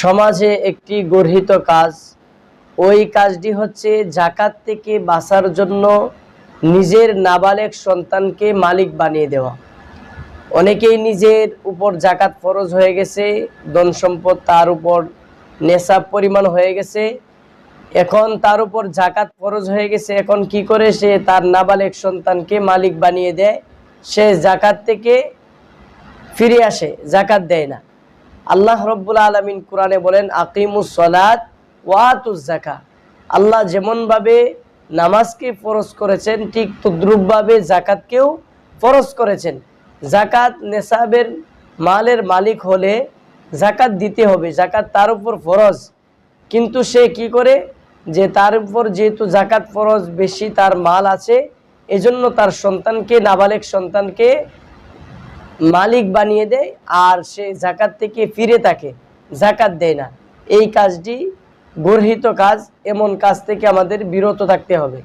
সমাজে একটি গর্হিত কাজ। ওই কাজটি হচ্ছে জাকাত থেকে বাঁচার জন্য নিজের নাবালেক সন্তানকে মালিক বানিয়ে দেওয়া। অনেকেই নিজের উপর জাকাত ফরজ হয়ে গেছে ধন সম্পদ তার উপর নেশাব পরিমাণ হয়ে গেছে। এখন তার উপর জাকাত ফরজ হয়ে গেছে, এখন কি করে সে তার নাবালেক সন্তানকে মালিক বানিয়ে দেয়? সে জাকাত থেকে ফিরে আসে, জাকাত দেয় না। আল্লাহ রব্বুল আলমিন কোরআনে বলেন, আকিমুস সলাত ওয়াতুজ জাকা আল্লাহ যেমনভাবে নামাজকে ফরজ করেছেন, ঠিক তদ্রুপভাবে জাকাতকেও ফরজ করেছেন। জাকাত নেশাবের মালের মালিক হলে জাকাত দিতে হবে জাকাত তার উপর ফরজ। কিন্তু সে কি করে? যে তার উপর যেহেতু জাকাত ফরজ, বেশি তার মাল আছে, এজন্য তার সন্তানকে, নাবালেক সন্তানকে মালিক বানিয়ে দেয় আর সে জাকাত থেকে ফিরে থাকে জাকাত দেয় না। এই কাজটি গর্হিত কাজ, এমন কাজ থেকে আমাদের বিরত থাকতে হবে।